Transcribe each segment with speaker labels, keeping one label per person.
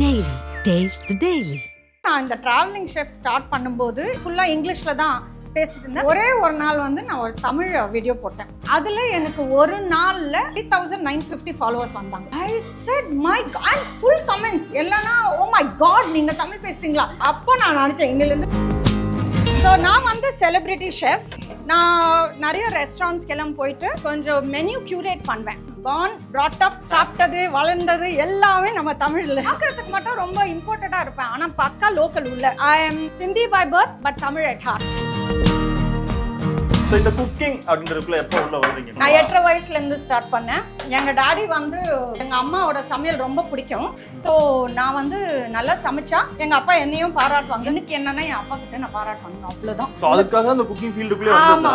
Speaker 1: Daily taste தி
Speaker 2: நான் இந்த travelling chef start பண்ணும்போது ஃபுல்லாக இங்கிலீஷில் தான் பேசிட்டு இருந்தேன். ஒரே ஒரு நாள் வந்து நான் ஒரு தமிழ் வீடியோ போட்டேன். அதில் எனக்கு ஒரு நாளில் three thousand nine fifty followers வந்தாங்க. I set my and full comments இல்லைன்னா ஓ மை காட் நீங்கள் தமிழ் பேசுறீங்களா? அப்போ நான் நினச்சேன் எங்கிலேருந்து ஸோ நான் வந்து செலிப்ரிட்டி ஷெஃப் நான் நிறைய ரெஸ்டாரண்ட்ஸ்க்கெல்லாம் போயிட்டு கொஞ்சம் மெனு கியூரேட் பண்ணுவேன். பார்ன் ப்ராட் அப் சாப்பிட்டது வளர்ந்தது எல்லாமே நம்ம தமிழில். பார்க்குறதுக்கு மட்டும் ரொம்ப இம்பார்ட்டண்ட்டாக இருப்பேன். ஆனால் பக்கா லோக்கல் உள்ள. I am Sindhi by birth but Tamil at heart
Speaker 3: So, இந்த குக்கிங் அப்படின்றதுக்குள்ள எப்போ உள்ள வருவீங்க
Speaker 2: நான் எட்டரை வயசுல இருந்து ஸ்டார்ட் பண்ணேன். எங்க டாடி வந்து எங்க அம்மாவோட சமையல் ரொம்ப பிடிக்கும். ஸோ நான் வந்து நல்லா சமைச்சா எங்க அப்பா என்னையும் பாராட்டுவாங்க. எனக்கு என்னன்னா என் அப்பா கிட்ட நான் பாராட்டுவாங்க. அவ்வளவுதான்.
Speaker 3: ஸோ அதுக்காக அந்த குக்கிங் ஃபீல்டுக்குள்ளே
Speaker 2: ஆமா.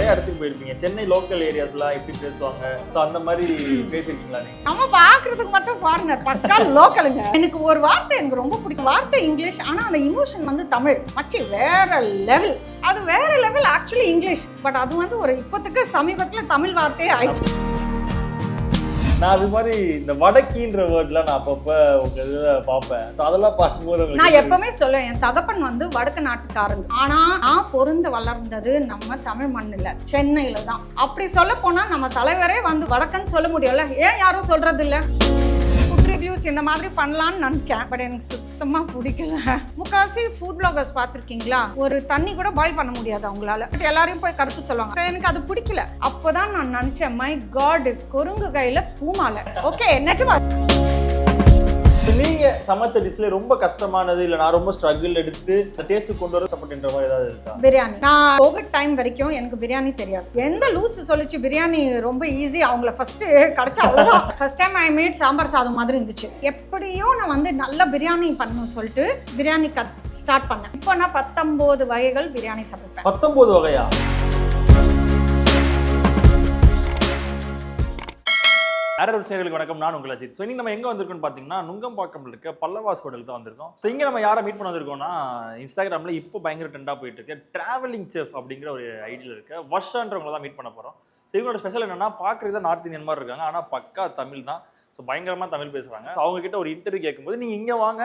Speaker 3: நிறைய இடத்துக்கு போயிருப்பீங்க. சென்னை லோக்கல் ஏரியாஸ்லாம் எப்படி பேசுவாங்க? ஸோ அந்த மாதிரி பேசியிருக்கீங்களா நீங்க?
Speaker 2: நம்ம பாக்குறதுக்கு மட்டும் ஃபாரினர் பக்கா லோக்கலுங்க எனக்கு ஒரு வார்த்தை எனக்கு ரொம்ப பிடிக்கும். வார்த்தை இங்கிலீஷ் ஆனா அந்த இமோஷன் வந்து தமிழ். மச்சி வேற லெவல் அது வேற லெவல் ஆக்சுவலி இங்கிலீஷ். பட் அது வந்து ஒரு இப்போத்துக்கு சமீபத்தில் தமிழ் வார்த்தையே ஆயிடுச்சு.
Speaker 3: நான் அது மாதிரி இந்த வடக்கின்ற வேர்ட்லாம் நான் அப்பப்போ உங்க இதில் பார்ப்பேன். ஸோ அதெல்லாம் பார்க்கும்போது
Speaker 2: நான் எப்பவுமே சொல்லுவேன் என் தகப்பன் வந்து வடக்கு நாட்டுக்காரங்க ஆனா நான் பொருந்து வளர்ந்தது நம்ம தமிழ் மண்ணுல சென்னையில தான் அப்படி சொல்ல போனா நம்ம தலைவரே வந்து வடக்குன்னு சொல்ல முடியல ஏன் யாரும் சொல்றது இல்ல ரிவ்யூஸ் இந்த மாதிரி பண்ணலாம்னு நினைச்சேன் பட் எனக்கு சுத்தமா பிடிக்கல. முக்காசி ஃபுட் பிளாகர்ஸ் பார்த்துருக்கீங்களா? ஒரு தண்ணி கூட பாயில் பண்ண முடியாது அவங்களால. பட் எல்லாரையும் போய் கருத்து சொல்லுவாங்க. எனக்கு அது பிடிக்கல. அப்போதான் நான் நினைச்சேன் மை காட் குரங்கு கையில் பூமாலை ஓகே நிஜமா.
Speaker 3: நீங்க சமைச்ச டிஷ்ல ரொம்ப கஷ்டமானது இல்லை நான் ரொம்ப ஸ்ட்ரகிள் எடுத்து இந்த டேஸ்ட் கொண்டு வர சப்போர்ட்ன்ற மாதிரி ஏதாவது இருக்கா?
Speaker 2: பிரியாணி. நான் கோவிட் டைம் வரைக்கும் எனக்கு பிரியாணி தெரியாது. எந்த லூஸ் சொல்லிச்சு பிரியாணி ரொம்ப ஈஸி அவங்கள ஃபர்ஸ்ட் கிடைச்சா அவ்வளோதான் first time I made sambar சாதம் மாதிரி இருந்துச்சு. எப்படியோ நான் வந்து நல்ல பிரியாணி பண்ணணும்னு சொல்லிட்டு பிரியாணி கத் ஸ்டார்ட் பண்ணேன். இப்போ நான் பத்தொம்போது வகைகள் பிரியாணி சமைப்பேன்.
Speaker 3: பத்தொன்பது வகையா? அரர் விஷயங்களுக்கு வணக்கம். நான் உங்கள் அஜித். ஸோ இன்னைக்கு நம்ம எங்கே வந்திருக்கோம்னு பார்த்தீங்கன்னா நுங்கம்பாக்கம் இருக்க பல்லவாஸ் ஹோட்டல் தான் வந்திருக்கோம். ஸோ இங்கே நம்ம யாரை மீட் பண்ண வந்திருக்கோம்னா இன்ஸ்டாகிராமில் இப்போ பயங்கர ட்ரெண்டாக போயிட்டு இருக்கு. ட்ராவலிங் செஃப் அப்படிங்கிற ஒரு ஐடியில் இருக்க வர்ஷன்றவங்கள தான் மீட் பண்ண போகிறோம் ஸோ இவங்களோட ஸ்பெஷல் என்னன்னா பார்க்குறது தான் நார்த் இந்தியன் மாதிரி இருக்காங்க. ஆனால் பக்கா தமிழ் தான். ஸோ பயங்கரமாக தமிழ் பேசுகிறாங்க ஸோ அவங்ககிட்ட ஒரு இன்டர்வியூ கேட்கும்போது நீங்கள் இங்கே வாங்க.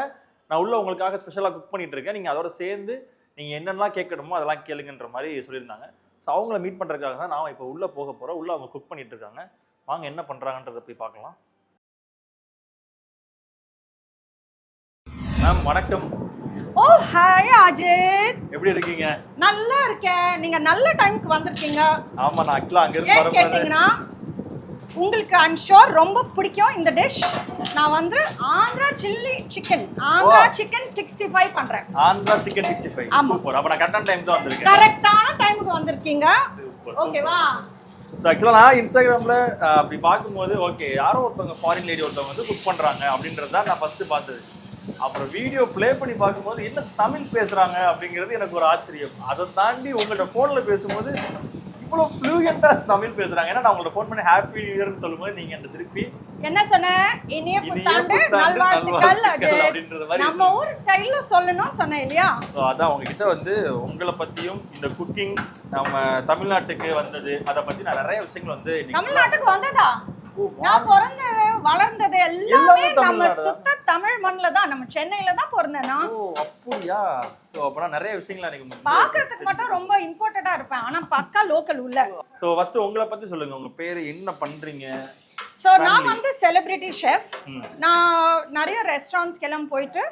Speaker 3: நான் உள்ள உங்களுக்காக ஸ்பெஷலாக குக் பண்ணிட்டு இருக்கேன். நீங்கள் அதோட சேர்ந்து நீங்கள் என்னென்னலாம் கேட்கணுமோ அதெல்லாம் கேளுங்கன்ற மாதிரி சொல்லியிருந்தாங்க. ஸோ அவங்கள மீட் பண்ணுறதுக்காக தான் நான் இப்போ உள்ளே போக போகிறோம் உள்ளே அவங்க குக் பண்ணிட்டு இருக்காங்க. வாங்க என்ன பண்ணுறாங்கன்றத போய் பார்க்கலாம். மேம் வணக்கம்.
Speaker 2: Oh hi Ajith.
Speaker 3: எப்படி இருக்கீங்க?
Speaker 2: நல்லா இருக்கேன். நீங்க நல்ல டைம்க்கு வந்திருக்கீங்க.
Speaker 3: ஆமா நான் ஆக்சுவலாக அங்கேருந்து
Speaker 2: ஏன்
Speaker 3: வரும்போது
Speaker 2: கேட்டிங்கன்னா உங்களுக்கு ஐம் ஷோர் ரொம்ப பிடிக்கும் இந்த டிஷ் நான் வந்து Andhra chilli chicken Andhra. Chicken sixty five பண்றேன்.
Speaker 3: ஆந்திரா சிக்கன் சிக்ஸ்டி ஃபைவ்
Speaker 2: ஆமா.
Speaker 3: அப்போ நான் கரெக்டான டைம் தான் வந்திருக்கேன்.
Speaker 2: கரெக்டான டைமுக்கு வந்திருக்கீங்க. ஓகேவா
Speaker 3: ஸோ ஆக்சுவலாக நான் இன்ஸ்டாகிராமில் அப்படி பார்க்கும்போது ஓகே யாரோ ஒருத்தவங்க ஃபாரின் லேடி ஒருத்தவங்க வந்து குக் பண்ணுறாங்க அப்படின்றது தான் நான் ஃபஸ்ட்டு பார்த்தது. அப்புறம் வீடியோ ப்ளே பண்ணி பார்க்கும்போது என்ன தமிழ் பேசுகிறாங்க அப்படிங்கிறது எனக்கு ஒரு ஆச்சரியம். அதை தாண்டி உங்கள்கிட்ட ஃபோனில் பேசும்போது இவ்வளோ ஃப்ளூயண்ட்டாக தமிழ் பேசுகிறாங்க ஏன்னா நான் உங்கள்ட்ட ஃபோன் பண்ணி ஹாப்பி நியூ இயர்னு சொல்லும்போது நீங்கள் என்ன திருப்பி?
Speaker 2: என்ன சொன்ன? இனிய புத்தாண்டு நல்வாழ்த்துக்கள்.
Speaker 3: அப்படின்றது மாதிரி
Speaker 2: நம்ம ஊர் ஸ்டைல்ல சொல்லணும்னு சொன்னேன் இல்லையா?
Speaker 3: ஸோ அதான் உங்ககிட்ட வந்து உங்களை பற்றியும் இந்த குக்கிங் நம்ம தமிழ்நாட்டுக்கு வந்தது அதை பற்றி நான் நிறைய விஷயங்கள் வந்து
Speaker 2: தமிழ்நாட்டுக்கு வந்ததா? நான் பிறந்தது வளர்ந்தது எல்லாமே நம்ம. சுத்த தமிழ் மண்ணுல தான் நம்ம சென்னையில தான் பிறந்தேன் நான்.
Speaker 3: அப்படியா? ஸோ அப்போனா நிறைய விஷயங்கள் எனக்கு
Speaker 2: பாக்குறதுக்கு மட்டும் ரொம்ப இம்பார்ட்டண்டா இருப்பேன். ஆனா பக்கா லோக்கல் உள்ள.
Speaker 3: ஸோ ஃபர்ஸ்ட் உங்களை பத்தி சொல்லுங்க. உங்க பேரு என்ன பண்றீங்க?
Speaker 2: ஸோ நான் வந்து செலிபிரிட்டி ஷெஃப். நான் நிறைய ரெஸ்டாரண்ட்ஸ்க்கெல்லாம் போயிட்டு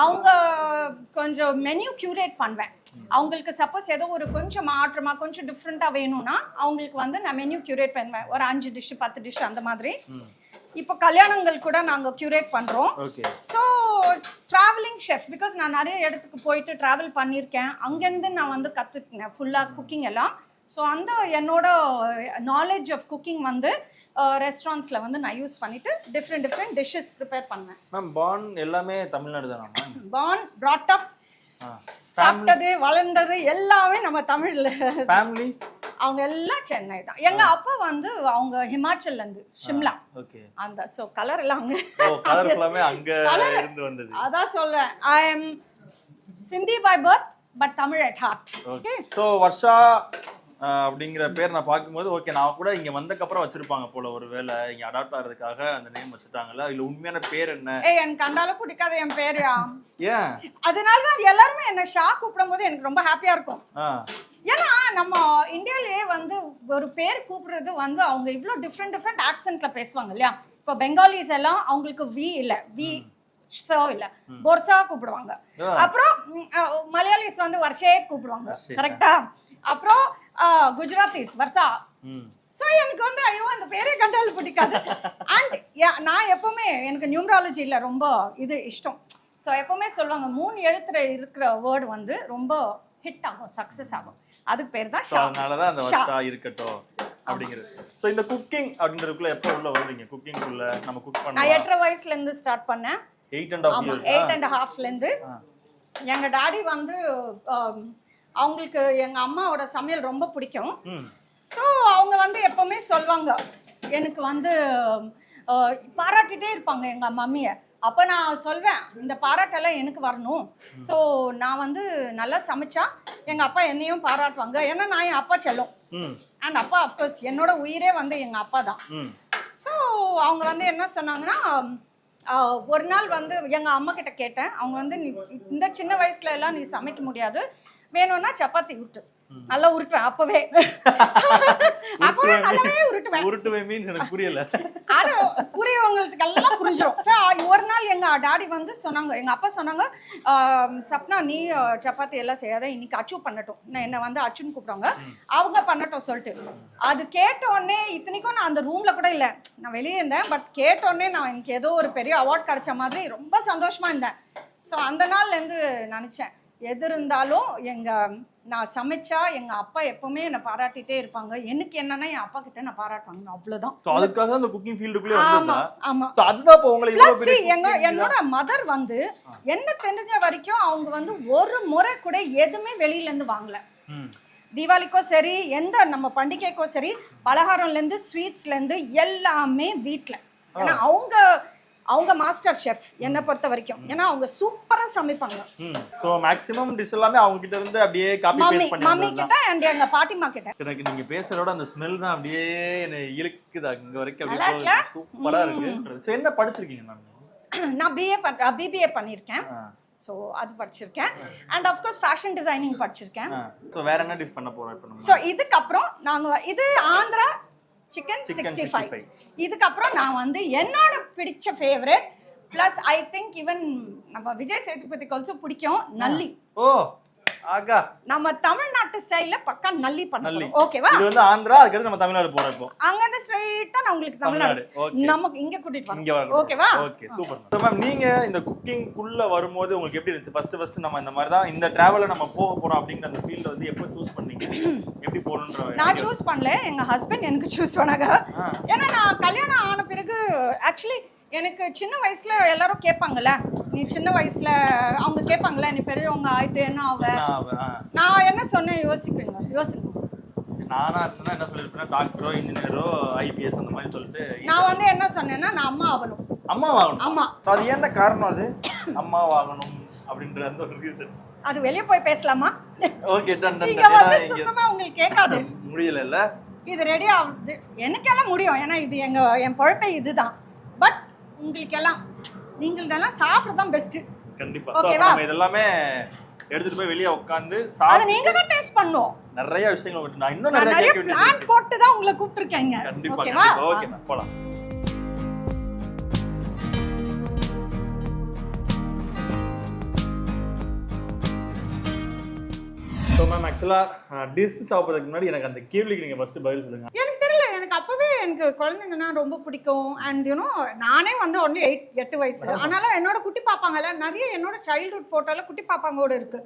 Speaker 2: அவங்க கொஞ்சம் மெனு கியூரேட் பண்ணுவேன். அவங்களுக்கு சப்போஸ் ஏதோ ஒரு கொஞ்சம் மாற்றமா கொஞ்சம் டிஃப்ரெண்ட்டாக வேணும்னா அவங்களுக்கு வந்து நான் மெனு கியூரேட் பண்ணுவேன். ஒரு அஞ்சு டிஷ் பத்து டிஷ் அந்த மாதிரி. இப்போ கல்யாணங்கள் கூட நாங்கள் கியூரேட் பண்ணுறோம் ஸோ ட்ராவலிங் ஷெஃப் பிகாஸ் நான் நிறைய இடத்துக்கு போயிட்டு ட்ராவல் பண்ணியிருக்கேன். அங்கேருந்து நான் வந்து கற்றுக்கினேன் ஃபுல்லாக குக்கிங் எல்லாம். ஸோ அந்த என்னோட நாலேஜ் ஆஃப் குக்கிங் வந்து ரெஸ்டாரண்ட்ஸில் வந்து நான் யூஸ் பண்ணிட்டு டிஃப்ரெண்ட் டிஃப்ரெண்ட் டிஷ்ஷஸ் ப்ரிப்பேர் பண்ணுவேன்.
Speaker 3: மேம் பான் எல்லாமே தமிழ்நாடு தானா
Speaker 2: பார்ன் brought up சாப்பிட்டது வளர்ந்தது எல்லாமே நம்ம தமிழ்ல.
Speaker 3: ஃபேமிலி
Speaker 2: அவங்க எல்லாம் சென்னை தான். எங்க அப்பா வந்து அவங்க ஹிமாச்சல்ல இருந்து
Speaker 3: ஓகே
Speaker 2: அந்த ஸோ கலர் எல்லாம் அங்க
Speaker 3: ஓ கலர் ஃபுல்லாமே அங்க
Speaker 2: Colour.
Speaker 3: இருந்து வந்தது.
Speaker 2: அதான் சொல்றேன். I am Sindhi by birth but Tamil at heart
Speaker 3: okay so Varsha அப்படிங்கிற பேர் நான் பார்க்கும்போது ஓகே நான் கூட இங்க வந்ததுக்கு அப்புறம் வச்சிருப்பாங்க போல ஒரு வேலை இங்க அடாப்ட் ஆகிறதுக்காக அந்த நேம் வச்சுட்டாங்கல்ல. இல்ல உண்மையான பேர் என்ன?
Speaker 2: ஏய் எனக்கு கண்டாலும் பிடிக்காத என் பேரு
Speaker 3: ஏன்?
Speaker 2: அதனால தான் எல்லாருமே என்ன ஷா கூப்பிடும்போது எனக்கு ரொம்ப ஹாப்பியா இருக்கும். ஏன்னா நம்ம இந்தியாலயே வந்து ஒரு பேர் கூப்பிடுறது வந்து அவங்க இவ்ளோ டிஃப்ரெண்ட் டிஃப்ரெண்ட் ஆக்சென்ட்ல பேசுவாங்க இல்லையா? இப்போ பெங்காலிஸ் எல்லாம் அவங்களுக்கு வி இல்ல. வி சோ இல்ல. பொர்சா கூப்பிடுவாங்க. அப்புறம் மலையாளிஸ் வந்து வர்ஷே கூப்பிடுவாங்க. கரெக்டா அப்புறம் குஜராத்திஸ் வர்ஷா ஸோ எனக்கு வந்து ஐயோ அந்த பேரே கண்டாலும் பிடிக்காது. அண்ட் நான் எப்பவுமே எனக்கு நியூமராலஜியில் ரொம்ப இது இஷ்டம். ஸோ எப்பவுமே சொல்லுவாங்க மூணு எழுத்துல இருக்கிற வேர்டு வந்து ரொம்ப ஹிட் ஆகும் சக்ஸஸ் ஆகும். அதுக்கு பேர் தான்
Speaker 3: ஸோ
Speaker 2: ஷா
Speaker 3: அதனாலதான் அந்த. வர்ஷா இருக்கட்டும் அப்படிங்கிறது. ஸோ இந்த குக்கிங் அப்படின்றதுக்குள்ள எப்போ உள்ள வருவீங்க? குக்கிங்குள்ள நம்ம குக்
Speaker 2: நான்
Speaker 3: பண்ணலாம்
Speaker 2: எட்டரை வயசுல இருந்து ஸ்டார்ட் பண்ணேன்
Speaker 3: eight and years
Speaker 2: eight and ஹாஃப்ல இருந்து எங்க டாடி வந்து அவங்களுக்கு எங்க அம்மாவோட சமையல் ரொம்ப பிடிக்கும். ஸோ அவங்க வந்து எப்பவுமே சொல்லுவாங்க எனக்கு வந்து பாராட்டிட்டே இருப்பாங்க எங்க மம்மியை. அப்போ நான் சொல்வேன் இந்த பாராட்டெல்லாம் எனக்கு வரணும். ஸோ நான் வந்து நல்லா சமைச்சா எங்க அப்பா என்னையும் பாராட்டுவாங்க. ஏன்னா நான் என் அப்பா செல்லும். அண்ட் அப்பா அஃப்கோர்ஸ் என்னோட உயிரே வந்து எங்க அப்பா தான். ஸோ அவங்க வந்து என்ன சொன்னாங்கன்னா ஒரு நாள் வந்து எங்க அம்மா கிட்ட கேட்டேன். அவங்க வந்து நீ இந்த சின்ன வயசுல எல்லாம் நீ சமைக்க முடியாது. வேணும்னா சப்பாத்தி உருட்டு. நல்லா உருட்டுவேன் அப்பவே. அப்பவே நல்லாவே உருட்டுவேன்.
Speaker 3: உருட்டுவே மீன்ஸ் எனக்கு புரியல.
Speaker 2: அது புரியவங்களுக்கு எல்லாம் புரிஞ்சிடும் ஒரு நாள் எங்க டாடி வந்து சொன்னாங்க எங்க அப்பா சொன்னாங்க சப்னா நீ சப்பாத்தி எல்லாம் செய்யாத இன்னைக்கு அச்சு பண்ணட்டும். நான் என்ன வந்து அச்சுன்னு கூப்பிடுவாங்க. அவங்க பண்ணட்டும் சொல்லிட்டு. அது கேட்ட உடனே இத்தனைக்கும் நான் அந்த ரூம்ல கூட இல்லை. நான் வெளியே இருந்தேன் பட் கேட்ட உடனே நான் எனக்கு ஏதோ ஒரு பெரிய அவார்ட் கிடைச்ச மாதிரி ரொம்ப சந்தோஷமா இருந்தேன். ஸோ அந்த நாள்ல இருந்து நினைச்சேன். எது இருந்தாலும் எங்க நான் சமைச்சா எங்க அப்பா எப்பவுமே என்னை பாராட்டிட்டே இருப்பாங்க. எனக்கு என்னன்னா என் அப்பா கிட்ட நான் பாராட்டுவாங்க. அவ்வளவுதான்.
Speaker 3: ஸோ அதுக்காக இந்த குக்கிங் ஃபீல்டுக்குள்ளே
Speaker 2: ஆமா
Speaker 3: வந்ததா
Speaker 2: ஆமா.
Speaker 3: ஸோ அதுதான் உங்களை
Speaker 2: எங்க என்னோட மதர் வந்து என்ன தெரிஞ்ச வரைக்கும் அவங்க வந்து ஒரு முறை கூட எதுவுமே வெளியில இருந்து வாங்கல. தீபாவளிக்கோ சரி எந்த நம்ம பண்டிகைக்கோ சரி பலகாரம்ல இருந்து ஸ்வீட்ஸ்ல இருந்து எல்லாமே வீட்ல. ஏன்னா அவங்க அவங்க மாஸ்டர் ஷெஃப் என்னை பொறுத்த வரைக்கும். ஏன்னா அவங்க சூப்பரா சமைப்பாங்க.
Speaker 3: ஸோ மேக்ஸிமம் டிஷ் எல்லாமே அவங்க கிட்ட இருந்து அப்படியே காப்பி பேஸ்ட் பண்ணி
Speaker 2: மம்மி கிட்ட அண்ட் எங்க பாட்டிமா கிட்ட
Speaker 3: எனக்கு நீங்க பேசுறதோட அந்த ஸ்மெல் தான் அப்படியே என்னை இழுக்குது. இங்க வரைக்கும் அப்படியே சூப்பரா இருக்கு? ஸோ என்ன படிச்சிருக்கீங்க நான்
Speaker 2: நான் பிஏ பிபிஏ பண்ணியிருக்கேன். ஸோ அது படிச்சிருக்கேன். And of course fashion designing படிச்சிருக்கேன்.
Speaker 3: ஸோ வேற என்ன டிஷ் பண்ண போறோம்
Speaker 2: ஸோ இதுக்கப்புறம் நாங்க இது ஆந்திரா சிக்கன் சிக்ஸ்டி ஃபைவ்
Speaker 3: 65.
Speaker 2: இதுக்கப்புறம் நான் வந்து என்னோட பிடிச்ச favourite plus I think even நம்ம விஜய் சேதுபதிக்கு ஆல்சோ பிடிக்கும் நல்லி.
Speaker 3: ஓ. ஆகா.
Speaker 2: நம்ம தமிழ்நாட்டு ஸ்டைல்ல பக்கா நல்லி பண்ணலாம் ஓகேவா
Speaker 3: இது வந்து ஆந்திரா அதுக்கடுத்து நம்ம தமிழ்நாடு போறோம் இப்போ.
Speaker 2: அங்கிருந்து ஸ்ட்ரைட்டா நான் உங்களுக்கு தமிழ்நாடு. நமக்கு இங்க கூட்டிட்டு வரோம் ஓகேவா
Speaker 3: ஓகே சூப்பர் மேம் நீங்க இந்த குக்கிங் குள்ள வரும்போது உங்களுக்கு எப்படி இருந்துச்சு? ஃபர்ஸ்ட் ஃபர்ஸ்ட் நம்ம இந்த மாதிரி தான் இந்த டிராவல நம்ம போக போறோம் அப்படிங்கிற அந்த ஃபீல்ட வந்து எப்போ சூஸ் பண்ணீங்க? எப்படி போகணுன்ற
Speaker 2: நான் சூஸ் பண்ணல. எங்க ஹஸ்பண்ட் எனக்கு சூஸ் பண்ணாங்க. ஏன்னா நான் கல்யாணம் ஆன பிறகு ஆக்சுவலி எனக்கு சின்ன வயசுல எல்லாரும் கேட்பாங்கல்ல நீ சின்ன வயசுல அவங்க கேட்பாங்கல்ல நீ பெரியவங்க ஆயிட்டு என்ன ஆவ. நான் என்ன சொன்னேன் யோசிப்பீங்க யோசிங்க.
Speaker 3: நானா இருந்தேன்னா என்ன சொல்லிருப்பேன்னா டாக்டரோ இன்ஜினியரோ ஐபிஎஸ் அந்த மாதிரி சொல்லிட்டு
Speaker 2: நான் வந்து என்ன சொன்னேன்னா நான் அம்மா ஆகணும்.
Speaker 3: அம்மா வாங்கணும்
Speaker 2: ஆமா.
Speaker 3: அது என்ன காரணம் அது? அம்மா வாங்கணும் அப்படின்ற அந்த ஒரு ரீசன்
Speaker 2: அது வெளியே போய் பேசலாமா?
Speaker 3: ஓகே டன் டன்
Speaker 2: இங்க வந்து சுத்தமா உங்களுக்கு கேட்காது.
Speaker 3: முடியல இல்ல?
Speaker 2: இது ரெடி ஆகுது. எனக்கெல்லாம் முடியும். ஏன்னா இது எங்க என் பொழப்பே இதுதான். பட் உங்களுக்கு எல்லாம் நீங்கள் இதெல்லாம் சாப்பிட தான் பெஸ்ட்
Speaker 3: கண்டிப்பா
Speaker 2: ஓகேவா?
Speaker 3: நம்ம இதெல்லாமே எடுத்துட்டு போய் வெளியே உட்காந்து
Speaker 2: அதை நீங்க தான் டேஸ்ட் பண்ணும்
Speaker 3: நிறைய விஷயங்கள். நான் இன்னும் நிறைய
Speaker 2: நிறைய பிளான் போட்டு தான் உங்களை கூப்பிட்டுருக்கேங்க
Speaker 3: கண்டிப்பா
Speaker 2: ஓகேவா
Speaker 3: கண்டிப்பா. ஓகே போலாம். ஸோ மேம் ஆக்சுவலாக டிஷ் சாப்பிட்றதுக்கு முன்னாடி எனக்கு அந்த கேள்விக்கு நீங்கள் ஃபர்ஸ்ட் பதில் சொல்லுங்க.
Speaker 2: எனக்கு குழந்தைங்கன்னா ரொம்ப பிடிக்கும். அண்ட் யூனோ நானே வந்து ஒன்லி எயிட் எட்டு வயசு. ஆனாலும் என்னோட குட்டி பாப்பாங்கல்ல நிறைய என்னோட சைல்ட்ஹுட் ஃபோட்டோல குட்டி பாப்பாங்கோட இருக்கு.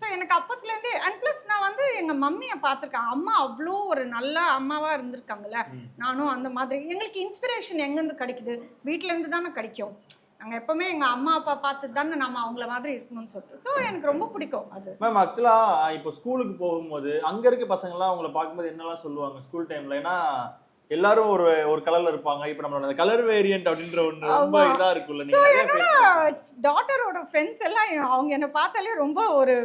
Speaker 2: ஸோ எனக்கு அப்பத்துலேருந்தே அண்ட் ப்ளஸ் நான் வந்து எங்க மம்மியை பார்த்துருக்கேன். அம்மா அவ்வளோ ஒரு நல்ல அம்மாவா இருந்திருக்காங்கல்ல. நானும் அந்த மாதிரி. எங்களுக்கு இன்ஸ்பிரேஷன் எங்கேருந்து கிடைக்குது? வீட்ல இருந்து தானே கிடைக்கும். நாங்கள் எப்பவுமே எங்க அம்மா அப்பா பார்த்து தானே நம்ம அவங்கள மாதிரி இருக்கணும்னு சொல்லிட்டு. ஸோ எனக்கு ரொம்ப பிடிக்கும் அது.
Speaker 3: மேம் ஆக்சுவலாக இப்போ ஸ்கூலுக்கு போகும்போது அங்கே இருக்க பசங்கள்லாம் உங்களை பார்க்கும்போது என்னெல்லாம் சொல்லுவாங்க ஸ்கூல் டைமில் ஏன்னா எல்லாரும் ஒரு ஒரு கலர்ல இருப்பாங்க. இப்போ நம்மளோட கலர் வேரியன்ட் அப்படின்ற ஒன்று ரொம்ப. இதா இருக்குல்ல
Speaker 2: என்னோட. டாட்டரோட ஃப்ரெண்ட்ஸ் எல்லாம் அவங்க என்னை பார்த்தாலே ரொம்ப ஒரு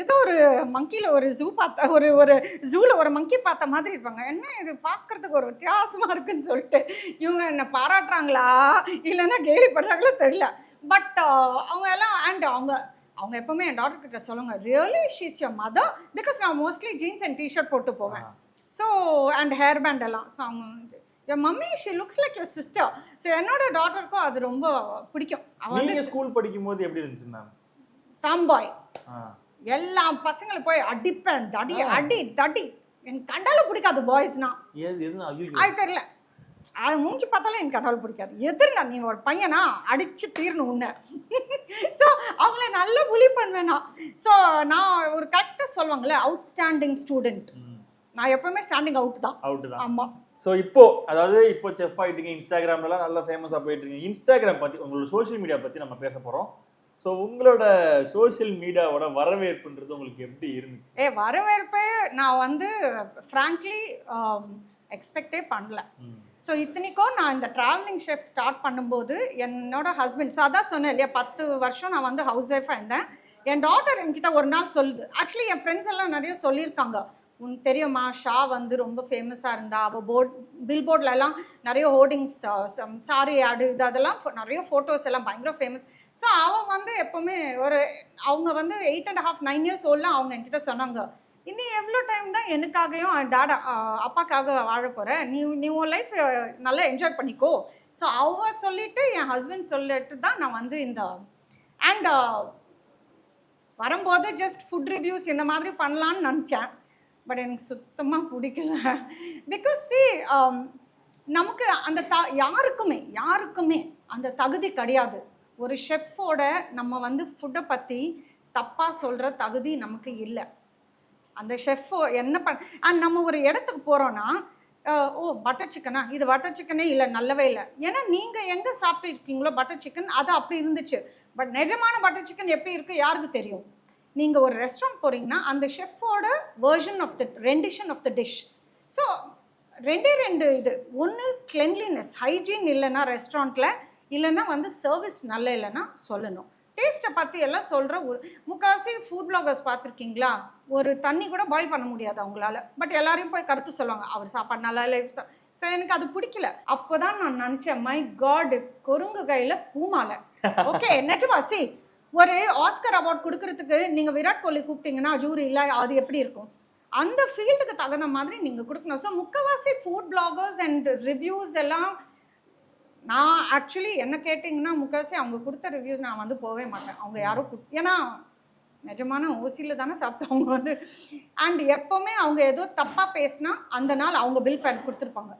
Speaker 2: ஏதோ ஒரு மங்கியில் ஒரு ஜூ பார்த்த ஒரு ஒரு ஜூவில் ஒரு மங்கி பார்த்த மாதிரி இருப்பாங்க. என்ன இது? பார்க்கறதுக்கு ஒரு வித்தியாசமாக இருக்குன்னு சொல்லிட்டு இவங்க என்ன பாராட்டுறாங்களா? இல்லைன்னா கேலி பண்ணுறாங்களோ தெரியல. பட் அவங்க எல்லாம் அண்ட் அவங்க அவங்க எப்பவுமே என் டாக்டர் கிட்ட சொல்லுங்க really she's your mother because நான் மோஸ்ட்லி ஜீன்ஸ் அண்ட் டிஷர்ட் போட்டு போவேன். ஸோ அண்ட் ஹேர் பேண்ட் எல்லாம். ஸோ அவங்க வந்து என் mummy she looks like your sister so என்னோட டாட்டருக்கும் அது ரொம்ப பிடிக்கும். அவன்
Speaker 3: ஸ்கூல் படிக்கும் போது எப்படி இருந்துச்சு மேம்
Speaker 2: டாம்பாய் எல்லா பசங்களும் போய் அடிப்பேன் தடி. அடி தடி. எனக்கு கண்டால பிடிக்காது பாய்ஸ்னா அது தெரியல. அது மூஞ்சி பார்த்தாலும் எனக்கு கண்டால பிடிக்காது. எதிர்ல நீ ஒரு பையனா? அடிச்சு தீரணும் உன்னை. ஸோ அவங்கள நல்லா புலி பண்ணுவேனா? ஸோ நான் ஒரு கரெக்டாக சொல்லுவாங்கல்ல அவுட்ஸ்டாண்டிங் ஸ்டூடெண்ட் நான் எப்பவுமே ஸ்டாண்டிங் அவுட் தான்.
Speaker 3: அவுட் தான்.
Speaker 2: ஆமாம்
Speaker 3: ஸோ இப்போ அதாவது இப்போ செஃப் ஆயிட்டீங்க இன்ஸ்டாகிராம்லாம் நல்லா ஃபேமஸாக போயிட்டு இருக்கீங்க. இன்ஸ்டாகிராம் பத்தி உங்களோட சோஷியல் மீடியா பத்தி நம்ம பேச போறோம். ஸோ உங்களோட சோஷியல் மீடியாவோட வரவேற்புன்றது உங்களுக்கு எப்படி இருந்துச்சு?
Speaker 2: ஏ வரவேற்பு நான் வந்து ஃப்ராங்க்லி எக்ஸ்பெக்டே பண்ணல.
Speaker 3: ம்.
Speaker 2: ஸோ இத்தனைக்கும் நான் இந்த ட்ராவலிங் ஷெஃப் ஸ்டார்ட் பண்ணும்போது என்னோட ஹஸ்பண்ட் அதான் சொன்னேன் இல்லையா பத்து வருஷம் நான் வந்து ஹவுஸ் ஒய்ஃபாக இருந்தேன். என் டாட்டர் என்கிட்ட ஒரு நாள் சொல்லுது. ஆக்சுவலி என் ஃப்ரெண்ட்ஸ் எல்லாம் நிறைய சொல்லியிருக்காங்க. உனக்கு தெரியுமா ஷா வந்து ரொம்ப ஃபேமஸாக இருந்தா. அவள் போர்ட் பில் எல்லாம் நிறைய ஹோர்டிங்ஸ் சாரி ஆடு இது அதெல்லாம் நிறைய ஃபோட்டோஸ் எல்லாம் பயங்கர ஃபேமஸ் ஸோ அவன் வந்து எப்போவுமே ஒரு அவங்க வந்து eight and half nine years ஓல்டில் அவங்க என்கிட்ட சொன்னாங்க இன்னும் எவ்வளோ டைம் தான் எனக்காகவும் டாடா அப்பாக்காக வாழ போகிறேன் நீ நீ உன் லைஃப் நல்லா என்ஜாய் பண்ணிக்கோ. ஸோ அவ சொல்லிட்டு என் ஹஸ்பண்ட் சொல்லிட்டு தான் நான் வந்து இந்த அண்ட் வரும்போது ஜஸ்ட் ஃபுட் ரிவ்யூஸ் இந்த மாதிரி பண்ணலான்னு நினச்சேன். பட் எனக்கு சுத்தமாக பிடிக்கல. பிகாஸ் சி um, நமக்கு அந்த த யாருக்குமே யாருக்குமே அந்த தகுதி கிடையாது. ஒரு ஷெஃப்போட நம்ம வந்து ஃபுட்டை பற்றி தப்பாக சொல்கிற தகுதி நமக்கு இல்லை. அந்த ஷெஃப்போ என்ன பண் அண்ட் நம்ம ஒரு இடத்துக்கு போகிறோன்னா ஓ பட்டர் சிக்கனா இது பட்டர் சிக்கனே இல்லை நல்லவே இல்லை. ஏன்னா நீங்கள் எங்கே சாப்பிட்டுருக்கீங்களோ பட்டர் சிக்கன் அது அப்படி இருந்துச்சு. பட் நிஜமான பட்டர் சிக்கன் எப்படி இருக்குது யாருக்கு தெரியும்? நீங்கள் ஒரு ரெஸ்டாரண்ட் போகிறீங்கன்னா அந்த ஷெஃப்போட version of the rendition of the dish so ரெண்டே ரெண்டு இது. ஒன்று கிளென்லினஸ் ஹைஜீன் இல்லைன்னா ரெஸ்டாரண்ட்டில் இல்லைன்னா வந்து சர்வீஸ் நல்ல இல்லைன்னா சொல்லணும். டேஸ்ட்டை பற்றி எல்லாம் சொல்கிற ஒரு முக்கால்வாசி ஃபுட் பிளாகர்ஸ் பார்த்துருக்கீங்களா? ஒரு தண்ணி கூட பாயில் பண்ண முடியாது அவங்களால. பட் எல்லாரையும் போய் கருத்து சொல்லுவாங்க. அவர் சாப்பாடு நல்லா இல்லை ஸோ எனக்கு அது பிடிக்கல. அப்போ தான் நான் நினச்சேன் மை காட் கொருங்கு கையில் பூமாலை ஓகே நிஜமா சி ஒரு ஆஸ்கர் அவார்ட் கொடுக்கறதுக்கு நீங்கள் விராட் கோலி கூப்பிட்டீங்கன்னா ஜூரி இல்லை அது எப்படி இருக்கும்? அந்த ஃபீல்டுக்கு தகுந்த மாதிரி நீங்கள் கொடுக்கணும். ஸோ முக்கவாசி ஃபுட் பிளாகர்ஸ் அண்ட் ரிவ்யூஸ் எல்லாம் நான் ஆக்சுவலி என்ன கேட்டிங்கன்னா முக்கால்வாசி அவங்க கொடுத்த ரிவ்யூஸ் நான் வந்து போகவே மாட்டேன். அவங்க யாரும் குட்- ஏன்னா நிஜமான ஓசியில் தானே சாப்பிட்டு அவங்க வந்து அண்ட் எப்போவுமே அவங்க ஏதோ தப்பாக பேசினா அந்த நாள் அவங்க பில் பேன் கொடுத்துருப்பாங்க.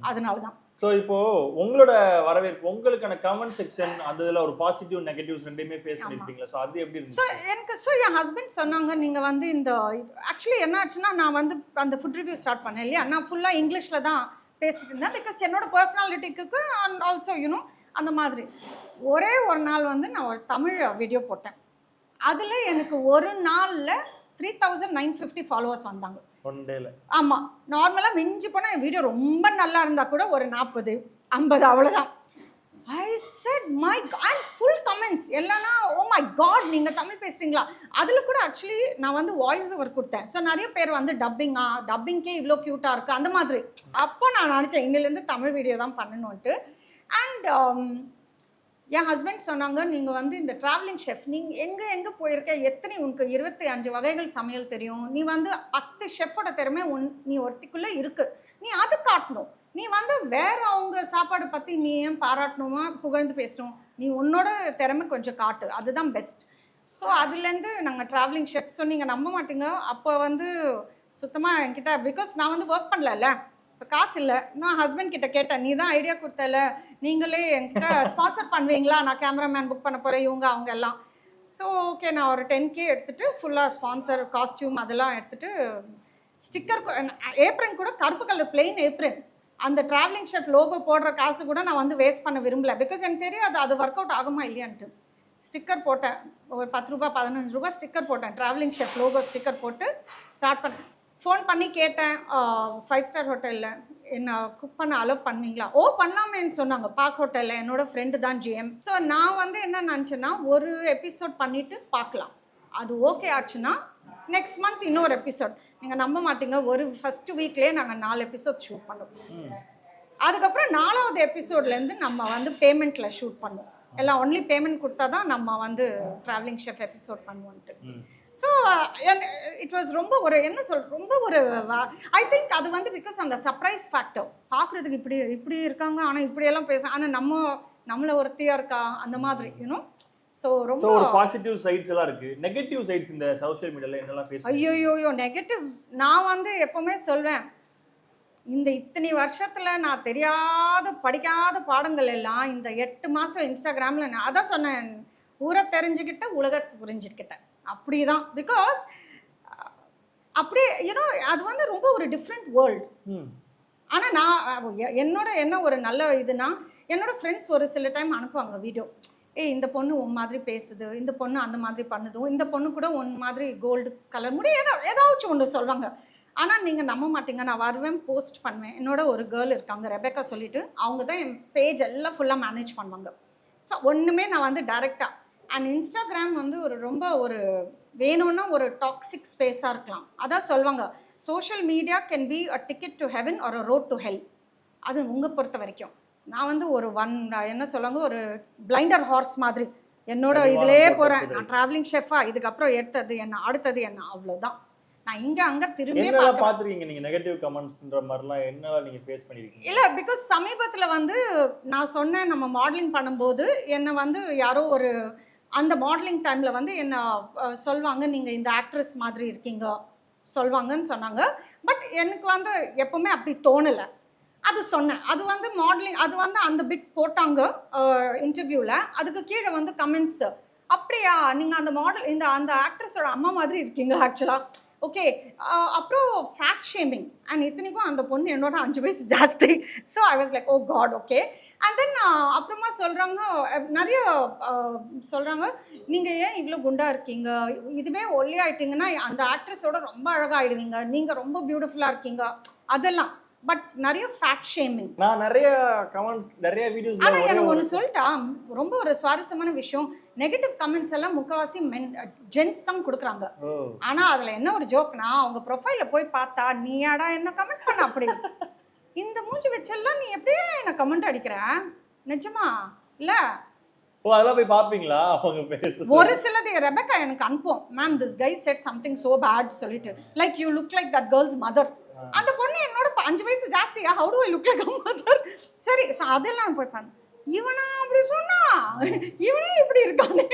Speaker 2: அதனால தான்.
Speaker 3: ஸோ இப்போ உங்களோட வரவேற்பு உங்களுக்கான கமெண்ட் செக்ஷன் அதுல ஒரு பாசிட்டிவ் நெகட்டிவ்ஸ் ரெண்டையுமே ஃபேஸ் பண்ணிருப்பீங்களா? ஸோ அது எப்படி
Speaker 2: ஸோ எனக்கு ஸோ என் ஹஸ்பண்ட் சொன்னாங்க நீங்கள் வந்து இந்த ஆக்சுவலி என்ன ஆச்சுன்னா நான் வந்து அந்த ஃபுட் ரிவ்யூ ஸ்டார்ட் பண்ணேன் இல்லையா? நான் ஃபுல்லாக இங்கிலீஷில் தான் பேசிட்டு இருந்தேன் பிகாஸ் என்னோட பர்சனாலிட்டிக்கு அண்ட் ஆல்சோ யூனோ அந்த மாதிரி. ஒரே ஒரு நாள் வந்து நான் ஒரு தமிழ் வீடியோ போட்டேன். அதில் எனக்கு ஒரு நாளில் three thousand nine fifty followers வந்தாங்க. ஆமாம் நார்மலாக மிஞ்சி போனால் என் வீடியோ ரொம்ப நல்லா இருந்தால் கூட ஒரு நாற்பது ஐம்பது அவ்வளோதான் I said my and full comments எல்லாம்னா oh oh my God நீங்கள் தமிழ் பேசுகிறீங்களா அதில் கூட ஆக்சுவலி நான் வந்து வாய்ஸ் ஓவர் கொடுத்தேன். ஸோ நிறைய பேர் வந்து டப்பிங்கா டப்பிங்க்கே இவ்வளோ க்யூட்டாக இருக்குது அந்த மாதிரி. அப்போ நான் நினச்சேன் இன்னிலேருந்து தமிழ் வீடியோ தான் பண்ணணுன்ட்டு அண்ட் என் ஹஸ்பண்ட் சொன்னாங்க நீங்கள் வந்து இந்த ட்ராவலிங் ஷெஃப் நீங்கள் எங்கே எங்கே போயிருக்க? எத்தனை உனக்கு இருபத்தி அஞ்சு வகைகள் சமையல் தெரியும்? நீ வந்து பத்து ஷெஃபோட திறமை உன் நீ ஒருத்திக்குள்ளே இருக்குது நீ அது காட்டணும். நீ வந்து வேற அவங்க சாப்பாடு பற்றி நீ ஏன் பாராட்டணுமா? புகழ்ந்து பேசணும். நீ உன்னோட திறமை கொஞ்சம் காட்டு. அதுதான் பெஸ்ட் ஸோ அதுலேருந்து நாங்கள் ட்ராவலிங் ஷெஃப் சொன்னீங்க நீங்கள் நம்ப மாட்டீங்க. அப்போ வந்து சுத்தமாக என்கிட்ட பிகாஸ் நான் வந்து ஒர்க் பண்ணலல்ல. ஸோ காசு இல்லை. நான் ஹஸ்பண்ட் கிட்ட கேட்டேன் நீ தான் ஐடியா கொடுத்தல. நீங்களே என்கிட்ட ஸ்பான்சர் பண்ணுவீங்களா? நான் கேமராமேன் புக் பண்ண போகிறேன் இவங்க அவங்க எல்லாம். ஸோ ஓகே நான் ஒரு டென் கே எடுத்துகிட்டு ஃபுல்லாக ஸ்பான்சர் காஸ்டியூம் அதெல்லாம் எடுத்துகிட்டு ஸ்டிக்கர் ஏப்ரன் கூட கருப்பு கலர் பிளெயின் ஏப்ரன் அந்த ட்ராவலிங் ஷெஃப் லோகோ போடுற காசு கூட நான் வந்து வேஸ்ட் பண்ண விரும்பல. பிகாஸ் எனக்கு தெரியும் அது அது ஒர்க் அவுட் ஆகுமா இல்லையான்ட்டு. ஸ்டிக்கர் போட்டேன். ஒரு பத்து ரூபா பதினஞ்சு ரூபா ஸ்டிக்கர் போட்டேன். ட்ராவலிங் ஷெஃப் லோகோ ஸ்டிக்கர் போட்டு ஸ்டார்ட் பண்ணேன். ஃபோன் பண்ணி கேட்டேன். ஃபைவ் ஸ்டார் ஹோட்டலில் என்ன குக் பண்ண அலோவ் பண்ணுவீங்களா ஓ பண்ணலாமேன்னு சொன்னாங்க. பாக் ஹோட்டலில் என்னோட ஃப்ரெண்டு தான் ஜிஎம் ஸோ நான் வந்து என்ன நினச்சேன்னா ஒரு எபிசோட் பண்ணிவிட்டு பார்க்கலாம். அது ஓகே ஆச்சுன்னா நெக்ஸ்ட் மந்த் இன்னொரு எபிசோட் நீங்கள் நம்ப மாட்டீங்க. ஒரு ஃபர்ஸ்ட் வீக்லேயே நாங்கள் நாலு எபிசோட் ஷூட் பண்ணுவோம். அதுக்கப்புறம் நாலாவது எபிசோட்லேருந்து நம்ம வந்து பேமெண்ட்டில் ஷூட் பண்ணுவோம் எல்லாம் ஒன்லி பேமெண்ட் கொடுத்தா தான் நம்ம வந்து ட்ராவலிங் ஷெஃப் எபிசோட் பண்ணுவோன்ட்டு. ஸோ இட் வாஸ் ரொம்ப ஒரு என்ன சொல் ரொம்ப ஒரு ஐ திங்க் அது வந்து பிகாஸ் அந்த சர்ப்ரைஸ் ஃபேக்டர் பார்க்குறதுக்கு இப்படி இப்படி இருக்காங்க ஆனால் இப்படியெல்லாம் பேசுகிறாங்க ஆனால் நம்ம நம்மள ஒருத்தியா இருக்கா அந்த மாதிரி யூனோ ஸோ ரொம்ப
Speaker 3: ஒரு பாசிட்டிவ் சைட்ஸ் எல்லாம் இருக்கு. நெகட்டிவ் சைட்ஸ் இந்த சோஷியல் மீடியால என்னெல்லாம் ஃபேஸ்
Speaker 2: ஐயோயோயோ நெகட்டிவ் நான் வந்து எப்பவுமே சொல்வேன் இந்த இத்தனை வருஷத்துல நான் தெரியாத படிக்காத பாடங்கள் எல்லாம் இந்த எட்டு மாசம் இன்ஸ்டாகிராம்ல நான் அதான் சொன்னேன் ஊரை தெரிஞ்சுக்கிட்ட உலகத்தை புரிஞ்சுக்கிட்டேன். அப்படிதான். பிகாஸ் அப்படியே யூனோ அது வந்து ரொம்ப ஒரு டிஃப்ரெண்ட் வேர்ல்டு
Speaker 3: ம்.
Speaker 2: ஆனால் நான் என்னோட என்ன ஒரு நல்ல இதுனா என்னோட ஃப்ரெண்ட்ஸ் ஒரு சில டைம் அனுப்புவாங்க வீடியோ ஏய் இந்த பொண்ணு உன் மாதிரி பேசுது இந்த பொண்ணு அந்த மாதிரி பண்ணுது இந்த பொண்ணு கூட உன் மாதிரி கோல்டு கலர் முடி ஏதோ ஏதாச்சும் ஒன்று சொல்லுவாங்க ஆனால் நீங்கள் நம்ப மாட்டீங்க. நான் வருவேன் போஸ்ட் பண்ணுவேன். என்னோட ஒரு கேர்ள் இருக்காங்க ரெபேக்கா சொல்லிட்டு அவங்க தான் என் பேஜ் எல்லாம் ஃபுல்லாக மேனேஜ் பண்ணுவாங்க. ஸோ ஒன்றுமே நான் வந்து டைரெக்டாக அண்ட் இன்ஸ்டாகிராம் வந்து ஒரு ரொம்ப ஒரு வேணும்னா ஒரு டாக்ஸிக் ஸ்பேஸாக இருக்கலாம். அதான் சொல்லுவாங்க social media can be a ticket to heaven ஒரு ரோட் டு ஹெல் அது உங்கள் பொறுத்த வரைக்கும். நான் வந்து ஒரு ஒன் என்ன சொல்லுவாங்க ஒரு பிளைண்டர் ஹார்ஸ் மாதிரி. என்னோட
Speaker 3: போட்ட
Speaker 2: போகிறேன். நான் ட்ராவலிங் ஷெஃபா இதுக்கப்புறம் எடுத்தது என்ன அடுத்தது என்ன அவ்வளோதான் நான் இங்கே அங்கே திரும்பி
Speaker 3: என்னெல்லாம்
Speaker 2: பார்க்க
Speaker 3: பாத்துருக்கீங்க நீங்க நெகட்டிவ் கமெண்ட்ஸ்ன்ற மாதிரிலாம் என்னெல்லாம் நீங்க ஃபேஸ் பண்ணிருக்கீங்க?
Speaker 2: இல்லை பிகாஸ் சமீபத்தில் வந்து நான் சொன்னேன் நம்ம மாடலிங் பண்ணும்போது என்னை வந்து யாரோ ஒரு அந்த மாடலிங் டைமில் வந்து என்ன சொல்வாங்க நீங்கள் இந்த ஆக்ட்ரஸ் மாதிரி இருக்கீங்க சொல்வாங்கன்னு சொன்னாங்க. பட் எனக்கு வந்து எப்போவுமே அப்படி தோணலை. அது சொன்னேன். அது வந்து மாடலிங் அது வந்து அந்த பிட் போட்டாங்க இன்டர்வியூவில் அதுக்கு கீழே வந்து கமெண்ட்ஸு அப்படியா நீங்கள் அந்த மாடல் இந்த அந்த ஆக்ட்ரஸோட அம்மா மாதிரி இருக்கீங்க ஆக்சுவலாக ஓகே அப்புறம் ஃபேட் ஷேமிங் அண்ட் இத்தனைக்கும் அந்த பொண்ணு என்னோட அஞ்சு வயசு ஜாஸ்தி. So I was like oh God okay and then அப்புறமா சொல்கிறாங்க நிறைய சொல்கிறாங்க நீங்கள் ஏன் இவ்வளோ குண்டாக இருக்கீங்க? இதுவே ஒல்லி ஆயிட்டீங்கன்னா அந்த ஆக்ட்ரஸோட ரொம்ப அழகாக ஆயிடுவீங்க நீங்கள் ரொம்ப பியூட்டிஃபுல்லாக இருக்கீங்க. அதெல்லாம். பட் நிறைய ஃபேட் ஷேமிங்
Speaker 3: நான் நிறைய கமெண்ட்ஸ் நிறைய வீடியோஸ்
Speaker 2: ஆனா எனக்கு ஒன்று சொல்லிட்டா ரொம்ப ஒரு சுவாரஸ்யமான விஷயம். நெகட்டிவ் கமெண்ட்ஸ் எல்லாம் முக்கால்வாசி மென் ஜென்ஸ் தான் கொடுக்குறாங்க. ஆனா அதுல என்ன ஒரு ஜோக்னா அவங்க ப்ரொஃபைல போய் பார்த்தா நீயாடா என்ன கமெண்ட் பண்ண? அப்படி. இந்த மூஞ்சி வச்செல்லாம் நீ எப்படியே என்ன கமெண்ட் அடிக்கிற? நிஜமா? இல்ல?
Speaker 3: ஓ அதெல்லாம் போய் பாப்பீங்களா அவங்க பேச
Speaker 2: ஒரு சிலது ரெபேக்கா எனக்கு அனுப்பும். Ma'am this guy said something so bad சொல்லிட்டு. Like you look like that girl's mother அந்த பொண்ணு என்னோட அஞ்சு வயசு ஜாஸ்தியா? How do I look like mother சரி so அதெல்லாம் நான் போய் பார்த்தேன் இவனா அப்படி சொன்னா? இவனே இப்படி இருக்கானே.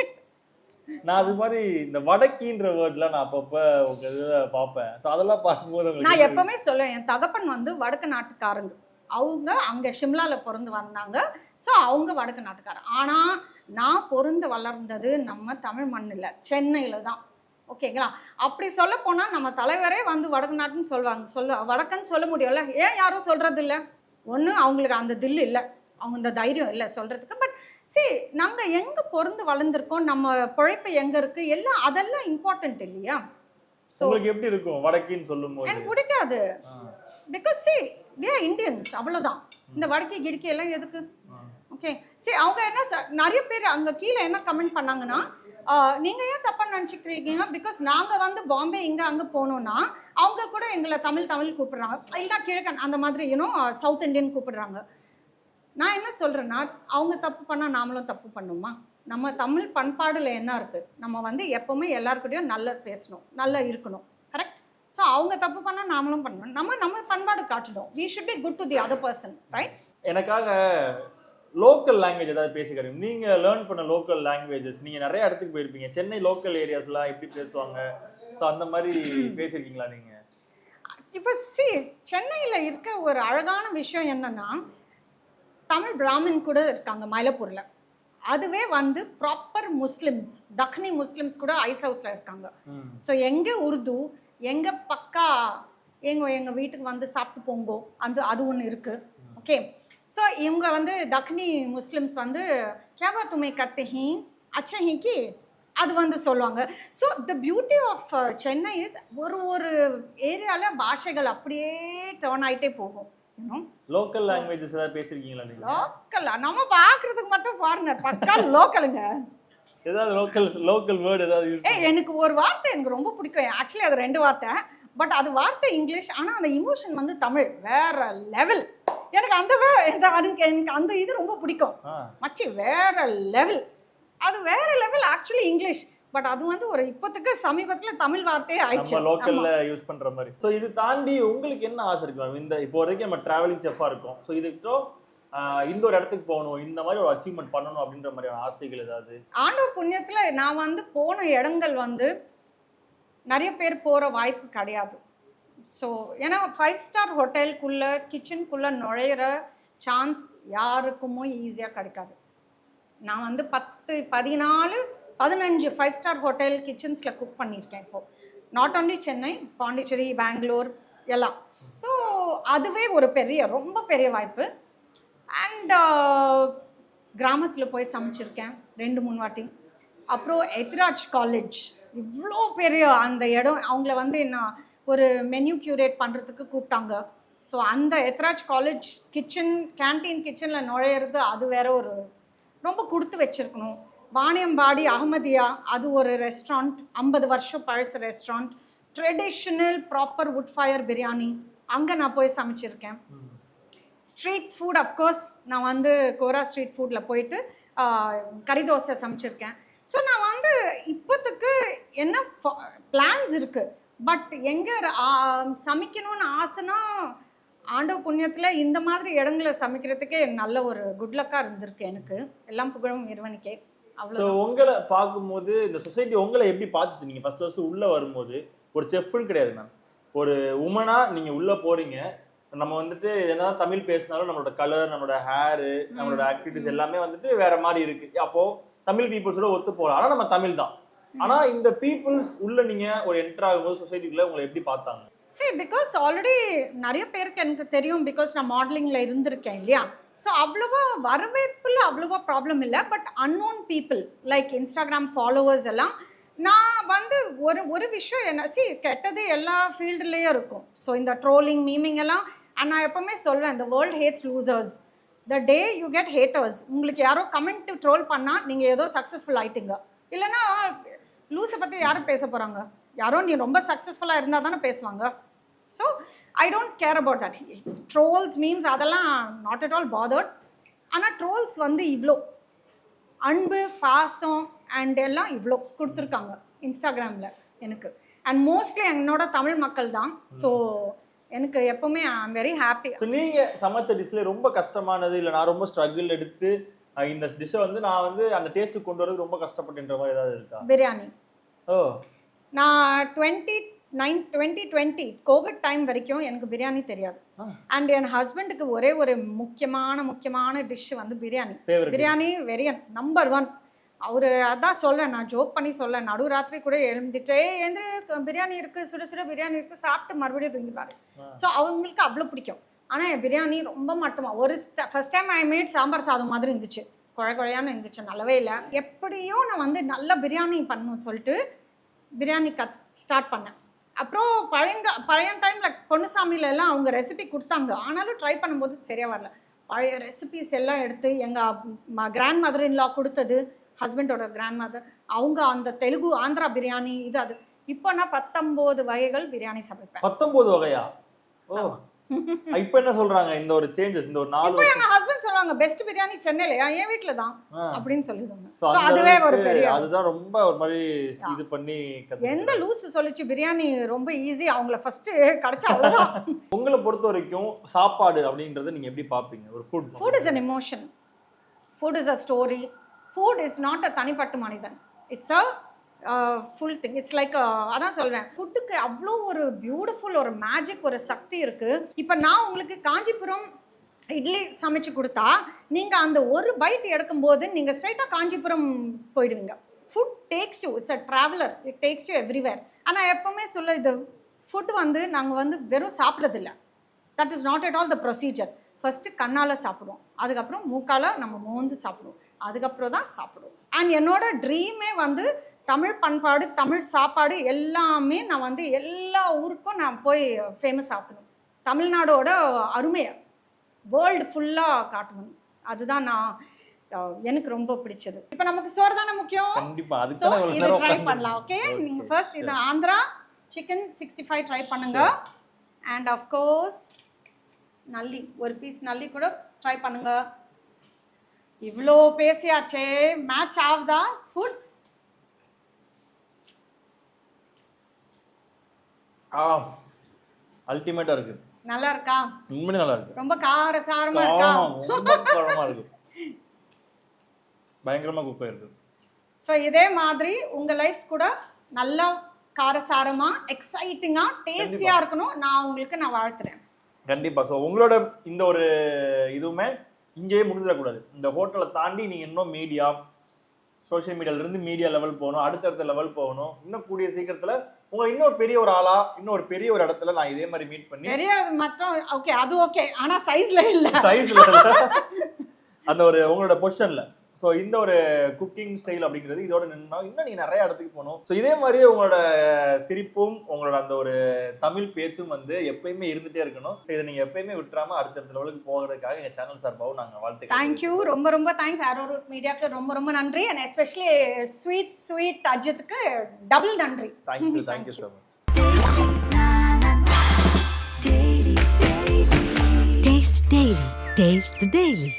Speaker 3: நான் அது மாதிரி இந்த வடக்கின்ற வேர்ட்லாம் நான் அப்பப்ப உங்க இதுல பாப்பேன். சோ அதெல்லாம் பார்க்கும்போது
Speaker 2: நான் எப்பவுமே சொல்லுவேன் என் தகப்பன் வந்து வடக்கு நாட்டுக்காரங்க. அவங்க அங்க ஷிம்லால பிறந்து வந்தாங்க. ஸோ அவங்க வடக்கு நாட்டுக்காரர். ஆனா நான் பொருந்து வளர்ந்தது நம்ம தமிழ் மண்ணில் சென்னையில தான் ஓகேங்களா? அப்படி சொல்ல போனா நம்ம தலைவரே வந்து வடக்கு நாட்டுன்னு சொல்லுவாங்க. சொல்ல வடக்குன்னு சொல்ல முடியும்ல? ஏன் யாரும் சொல்றது இல்ல? ஒண்ணு அவங்களுக்கு அந்த தில் இல்லை. அவங்க இந்த தைரியம் இல்லை சொல்றதுக்கு. பட் see நாங்க எங்க பொருந்து வளர்ந்துருக்கோம்? நம்ம பிழைப்பு எங்க இருக்கு? எல்லாம் அதெல்லாம் இம்பார்ட்டன்ட் இல்லையா? ஸோ
Speaker 3: உங்களுக்கு எப்படி இருக்கும்? வடக்கின்னு சொல்லும் போது
Speaker 2: எனக்கு பிடிக்காது. Because see we are Indians அவ்வளவுதான். இந்த வடக்கி கிடக்கி எல்லாம் எதுக்கு? ஓகே சரி அவங்க என்ன நிறைய பேர் அங்கே கீழே என்ன கமெண்ட் பண்ணாங்கன்னா நீங்கள் ஏன் தப்பாக நினச்சிக்கிறீங்க பிகாஸ் நாங்கள் வந்து பாம்பே இங்கே அங்கே போனோம்னா அவங்க கூட எங்களை தமிழ் தமிழ் கூப்பிடுறாங்க. இல்லை கிழக்கன் அந்த மாதிரி இன்னும் சவுத் இந்தியன் கூப்பிடுறாங்க. நான் என்ன சொல்கிறேன்னா அவங்க தப்பு பண்ணால் நாமளும் தப்பு பண்ணுமா நம்ம தமிழ் பண்பாடில் என்ன இருக்குது நம்ம வந்து எப்போவுமே எல்லாருக்கிட்டையும் நல்லா பேசணும் நல்லா இருக்கணும். கரெக்ட் ஸோ அவங்க தப்பு பண்ணால் நாமளும் பண்ணணும். நம்ம நம்ம பண்பாடு காட்டணும் we should be good to the other person right
Speaker 3: எனக்காக லோக்கல் லாங்குவேஜ் ஏதாவது பேசிக்கிறீங்க நீங்க லேர்ன் பண்ண லோக்கல் லாங்குவேஜஸ் நீங்க நிறைய இடத்துக்கு போயிருப்பீங்க. சென்னை லோக்கல் ஏரியாஸ்லாம் எப்படி பேசுவாங்க? சோ அந்த மாதிரி பேசியிருக்கீங்களா நீங்க?
Speaker 2: இப்போ சி சென்னையில் இருக்க ஒரு அழகான விஷயம் என்னன்னா தமிழ் பிராமின் கூட இருக்காங்க மயிலப்பூர்ல. அதுவே வந்து ப்ராப்பர் முஸ்லிம்ஸ் தக்னி முஸ்லிம்ஸ் கூட ஐஸ் ஹவுஸ்ல இருக்காங்க. ஸோ எங்க உருது எங்க பக்கா எங்க எங்க வீட்டுக்கு வந்து சாப்பிட்டு போங்கோ அந்த அது ஒன்று இருக்கு. ஓகே ஸோ இவங்க வந்து தக்னி முஸ்லிம்ஸ் வந்து கேவா துமை கத்து ஹீ அச்சா ஹீ கி? அது வந்து சொல்லுவாங்க. So the beauty of Chennai is ஒரு ஒரு ஏரியாவில் பாஷைகள் அப்படியே டேர்ன் ஆயிட்டே போகும்
Speaker 3: லோக்கல் லாங்குவேஜஸ் ஏதாவது பேசியிருக்கீங்களா நீங்க?
Speaker 2: லோக்கல் நம்ம பார்க்கறதுக்கு மட்டும் ஃபாரினர் பக்கா லோக்கலுங்க
Speaker 3: ஏதாவது லோக்கல் லோக்கல் வேர்டு ஏதாவது
Speaker 2: எனக்கு ஒரு வார்த்தை எனக்கு ரொம்ப பிடிக்கும். ஆக்சுவலி அது ரெண்டு வார்த்தை. பட் அது வார்த்தை இங்கிலீஷ் ஆனால் அந்த இமோஷன் வந்து தமிழ். வேற லெவல் எனக்கு அந்த இந்த அதுக்கு எனக்கு அந்த இது ரொம்ப பிடிக்கும். மச்சி வேற லெவல் அது வேற லெவல் ஆக்சுவலி இங்கிலீஷ் பட் அது வந்து ஒரு இப்போத்துக்கு சமீபத்தில் தமிழ் வார்த்தையே ஆயிடுச்சு.
Speaker 3: லோக்கல்ல யூஸ் பண்ற மாதிரி. ஸோ இது தாண்டி உங்களுக்கு என்ன ஆசை இருக்கு இந்த இப்போ வரைக்கும் நம்ம டிராவலிங் செஃபா இருக்கோம். ஸோ இதுக்கோ இந்த ஒரு இடத்துக்கு போகணும் இந்த மாதிரி ஒரு அச்சீவ்மெண்ட் பண்ணணும் அப்படின்ற மாதிரியான ஆசைகள் ஏதாவது?
Speaker 2: ஆண்டவர் புண்ணியத்துல நான் வந்து போன இடங்கள் வந்து நிறைய பேர் போற வாய்ப்பு கிடையாது. ஸோ ஏன்னா ஃபைவ் ஸ்டார் ஹோட்டலுக்குள்ளே கிச்சனுக்குள்ளே நுழையிற சான்ஸ் யாருக்குமோ ஈஸியாக கிடைக்காது. நான் வந்து பத்து பதினாலு பதினஞ்சு ஃபைவ் ஸ்டார் ஹோட்டல் கிச்சன்ஸில் குக் பண்ணியிருக்கேன் இப்போது நாட் ஓன்லி சென்னை பாண்டிச்சேரி பெங்களூர் எல்லாம். ஸோ அதுவே ஒரு பெரிய ரொம்ப பெரிய வாய்ப்பு. அண்ட் uh, கிராமத்தில் போய் சமைச்சிருக்கேன் ரெண்டு மூணு வாட்டி. அப்புறம் எத்ராஜ் காலேஜ் இவ்வளோ பெரிய அந்த இடம். அவங்கள வந்து என்ன ஒரு மெனு கியூரேட் பண்ணுறதுக்கு கூப்பிட்டாங்க. ஸோ அந்த எத்ராஜ் காலேஜ் கிச்சன் கேண்டீன் கிச்சனில் நுழையிறது அது வேற ஒரு ரொம்ப கொடுத்து வச்சிருக்கணும். வாணியம்பாடி அகமதியா அது ஒரு ரெஸ்டாரண்ட் ஐம்பது வருஷம் பழசு restaurant traditional proper wood fire biryani அங்கே நான் போய் சமைச்சிருக்கேன். ஸ்ட்ரீட் ஃபுட் அஃப்கோர்ஸ் நான் வந்து கோரா ஸ்ட்ரீட் ஃபுட்டில் போயிட்டு கறி தோசை சமைச்சிருக்கேன். ஸோ நான் வந்து இப்போத்துக்கு என்ன பிளான்ஸ் இருக்குது பட் எங்கே சமைக்கணும்னு ஆசைனா ஆண்டவ புண்ணியத்தில் இந்த மாதிரி இடங்களை சமைக்கிறதுக்கே நல்ல ஒரு குட் லக்காக இருந்திருக்கு எனக்கு. எல்லாம் புகழும் இறைவனுக்கே. அவ்வளோ
Speaker 3: உங்களை பார்க்கும்போது இந்த சொசைட்டி உங்களை எப்படி பார்த்துச்சு? நீங்க ஃபர்ஸ்ட் ஃபர்ஸ்ட் உள்ள வரும்போது ஒரு செஃப்னு கிடையாது மேம் ஒரு உமனா நீங்க உள்ள போறீங்க. நம்ம வந்துட்டு என்னதான் தமிழ் பேசினாலும் நம்மளோட கலர் நம்மளோட ஹேரு நம்மளோட ஆக்டிவிட்டிஸ் எல்லாமே வந்துட்டு வேற மாதிரி இருக்கு. அப்போ தமிழ் பீப்புள்ஸோட ஒத்து போகலாம். ஆனா நம்ம தமிழ் தான். ஆனா இந்த பீப்புள்ஸ் உள்ள நீங்க ஒரு என்டர் ஆகும்போது சொசைட்டிக்குள்ள உங்களை எப்படி பார்த்தாங்க?
Speaker 2: சரி பிகாஸ் ஆல்ரெடி நிறைய பேருக்கு எனக்கு தெரியும் பிகாஸ் நான் மாடலிங்கில் இருந்திருக்கேன் இல்லையா? ஸோ அவ்வளோவா வரவேற்பில் அவ்வளோவா ப்ராப்ளம் இல்லை. But unknown people like Instagram followers எல்லாம் நான் வந்து ஒரு ஒரு விஷயம் என்ன சி கெட்டது எல்லா ஃபீல்டுலேயும் இருக்கும். ஸோ இந்த ட்ரோலிங் மீமிங் எல்லாம் and நான் எப்பவுமே சொல்வேன் இந்த world hates losers the day you get haters உங்களுக்கு யாரோ கமெண்ட் ட்ரோல் பண்ணால் நீங்கள் ஏதோ சக்ஸஸ்ஃபுல் ஆயிட்டீங்க. இல்லைன்னா லூஸை பற்றி யாரும் பேச போகிறாங்க யாரோ நீ ரொம்ப சக்ஸஸ்ஃபுல்லாக இருந்தால் தானே பேசுவாங்க. So I don't care about that trolls means அதெல்லாம் நாட் அட் ஆல் பாதர்ட் ஆனால் ட்ரோல்ஸ் வந்து இவ்வளோ அன்பு பாசம் அண்ட் எல்லாம் இவ்வளோ கொடுத்துருக்காங்க இன்ஸ்டாகிராமில் எனக்கு. அண்ட் மோஸ்ட்லி என்னோட தமிழ் மக்கள் தான். ஸோ எனக்கு எப்பவுமே ஐ ஆம் வெரி ஹாப்பி
Speaker 3: நீங்கள் சமைச்ச டிஷ்ல ரொம்ப கஷ்டமானது இல்லை நான் ரொம்ப ஸ்ட்ரகிள் எடுத்து இந்த டிஷ்ஷை வந்து நான் வந்து அந்த டேஸ்ட்டுக்கு கொண்டு வரதுக்கு ரொம்ப கஷ்டப்பட்டுன்ற மாதிரி ஏதாவது இருக்கா?
Speaker 2: பிரியாணி.
Speaker 3: ஓ.
Speaker 2: நான் twenty nine twenty twenty covid time வரைக்கும் எனக்கு பிரியாணி தெரியாது. அண்ட் என் ஹஸ்பண்டுக்கு ஒரே ஒரு முக்கியமான முக்கியமான டிஷ் வந்து biryani. Biryani very number one அவரு அதான் சொல்வேன் நான் ஜோக் பண்ணி சொல்ல நடுராத்திரி கூட எழுந்துட்டே எழுந்து பிரியாணி இருக்கு சுட சுட பிரியாணி இருக்கு சாப்பிட்டு மறுபடியும் தூங்கிடுவாரு. ஸோ அவங்களுக்கு அவ்வளோ பிடிக்கும். ஆனால் என் பிரியாணி ரொம்ப மட்டுமா. ஒரு first time I made sambar சாதம் மாதிரி இருந்துச்சு. குழ குழையான்னு இருந்துச்சு. நல்லாவே இல்லை. எப்படியோ நான் வந்து நல்ல பிரியாணி பண்ணணும்னு சொல்லிட்டு பிரியாணி கத் ஸ்டார்ட் பண்ணேன். அப்புறம் பழைய பழைய டைமில் பொன்னுசாமியில எல்லாம் அவங்க ரெசிபி கொடுத்தாங்க. ஆனாலும் ட்ரை பண்ணும்போது சரியா வரல. பழைய ரெசிபிஸ் எல்லாம் எடுத்து எங்கள் கிராண்ட் மதர் இன்லா கொடுத்தது. ஹஸ்பண்டோட கிராண்ட் மதர் அவங்க அந்த தெலுங்கு ஆந்திரா பிரியாணி இது அது. இப்போ நான் பத்தொம்போது வகைகள் பிரியாணி சமைப்பேன்.
Speaker 3: பத்தொன்பது வகையா? ஓ. இப்ப என்ன சொல்றாங்க? இந்த ஒரு சேஞ்சஸ் இந்த ஒரு நாலு
Speaker 2: இப்போ எங்க ஹஸ்பண்ட் சொல்லுவாங்க பெஸ்ட் பிரியாணி சென்னையிலயா என் வீட்ல தான். அப்படின்னு சொல்லிடுவாங்க. அதுவே ஒரு பெரிய
Speaker 3: அதுதான் ரொம்ப ஒரு மாதிரி இது பண்ணி.
Speaker 2: எந்த லூஸ் சொல்லிச்சு பிரியாணி ரொம்ப ஈஸி அவங்கள ஃபர்ஸ்ட் கிடைச்சா அவ்வளவுதான்.
Speaker 3: உங்களை பொறுத்த வரைக்கும் சாப்பாடு அப்படின்றத நீங்க எப்படி பாப்பீங்க ஒரு food
Speaker 2: food is an emotion food is a story food is not a தனிப்பட்ட மனிதன். It's a full thing it's like அதான் சொல்வேன். ஃபுட்டுக்கு அவ்வளோ ஒரு பியூட்டிஃபுல் ஒரு மேஜிக் ஒரு சக்தி இருக்குது இப்போ நான் உங்களுக்கு காஞ்சிபுரம் இட்லி சமைச்சு கொடுத்தா நீங்கள் அந்த ஒரு பைட் எடுக்கும்போது நீங்கள் ஸ்ட்ரைட்டாக காஞ்சிபுரம் போயிடுவீங்க. Food takes you it's a traveller it takes you everywhere ஆனால் எப்போவுமே சொல்ல இது ஃபுட் வந்து நாங்கள் வந்து வெறும் சாப்பிட்றதில்ல. That is not at all the procedure first கண்ணால் சாப்பிடுவோம். அதுக்கப்புறம் மூக்கால நம்ம மோந்து சாப்பிடுவோம். அதுக்கப்புறம் தான் சாப்பிடுவோம். அண்ட் என்னோட ட்ரீமே வந்து தமிழ் பண்பாடு தமிழ் சாப்பாடு எல்லாமே நான் வந்து எல்லா ஊருக்கும் நான் போய் ஃபேமஸ் ஆக்கணும். தமிழ்நாடோட அருமையை வேர்ல்டு ஃபுல்லாக காட்டணும். அதுதான் நான் எனக்கு ரொம்ப பிடிச்சது. இப்போ நமக்கு சோறு தானே முக்கியம்? ஸோ இது ட்ரை பண்ணலாம் ஓகே நீங்கள் ஃபர்ஸ்ட் இது Andhra chicken sixty five try பண்ணுங்க. அண்ட் கோர்ஸ் நல்லி ஒரு பீஸ் நல்லி கூட ட்ரை பண்ணுங்க. இவ்வளோ பேசியாச்சே. மேட்ச் ஆகுதா? ஃபுட்
Speaker 3: ஆ அல்டிமேட்டா இருக்கு.
Speaker 2: நல்லா இருக்கா
Speaker 3: உண்மையிலே நல்லா இருக்கு
Speaker 2: ரொம்ப கார சாரமா இருக்கா?
Speaker 3: ரொம்ப காரமா இருக்கு. பயங்கரமா குக் ஆயிருக்கு.
Speaker 2: ஸோ இதே மாதிரி உங்க லைஃப் கூட நல்லா காரசாரமா எக்ஸைட்டிங்கா டேஸ்டியா இருக்கணும். நான் உங்களுக்கு நான் வாழ்த்துறேன்.
Speaker 3: கண்டிப்பா. ஸோ உங்களோட இந்த ஒரு இதுவுமே இங்கேயே முடிஞ்சிடக்கூடாது. இந்த ஹோட்டலை தாண்டி நீங்க இன்னும் மீடியா சோஷியல் மீடியால இருந்து மீடியா லெவல் போகணும் அடுத்தடுத்த லெவல் போகணும். இன்னும் கூடிய சீக்கிரத்துல உங்களை இன்னொரு பெரிய ஒரு ஆளா இன்னும் ஒரு பெரிய ஒரு இடத்துல நான் இதே மாதிரி மீட் பண்ணி
Speaker 2: பெரிய மற்றும் ஓகே அது ஓகே ஆனா சைஸ்ல இல்ல.
Speaker 3: சைஸ்ல அந்த ஒரு உங்களோட பொசிஷன்ல ஸோ இந்த ஒரு குக்கிங் ஸ்டைல் அப்படிங்கிறது இதோட நின்னா இன்னும் நீங்க நிறைய இடத்துக்கு போகணும். ஸோ இதே மாதிரி உங்களோட சிரிப்பும் உங்களோட அந்த ஒரு தமிழ் பேச்சும் வந்து எப்பயுமே இருந்துட்டே இருக்கணும். ஸோ இதை நீங்க எப்பயுமே விட்டுறாம அடுத்தடுத்த லெவலுக்கு போகிறதுக்காக எங்க சேனல் சார்பாகவும் நாங்க வாழ்த்து
Speaker 2: தேங்க்யூ ரொம்ப ரொம்ப தேங்க்ஸ் ஆரோ ரூட் மீடியாக்கு ரொம்ப ரொம்ப நன்றி. அண்ட் எஸ்பெஷலி ஸ்வீட் ஸ்வீட் அஜித்துக்கு டபுள் நன்றி.
Speaker 3: Thank you thank you so much
Speaker 1: Taste the Daily. Taste the Daily.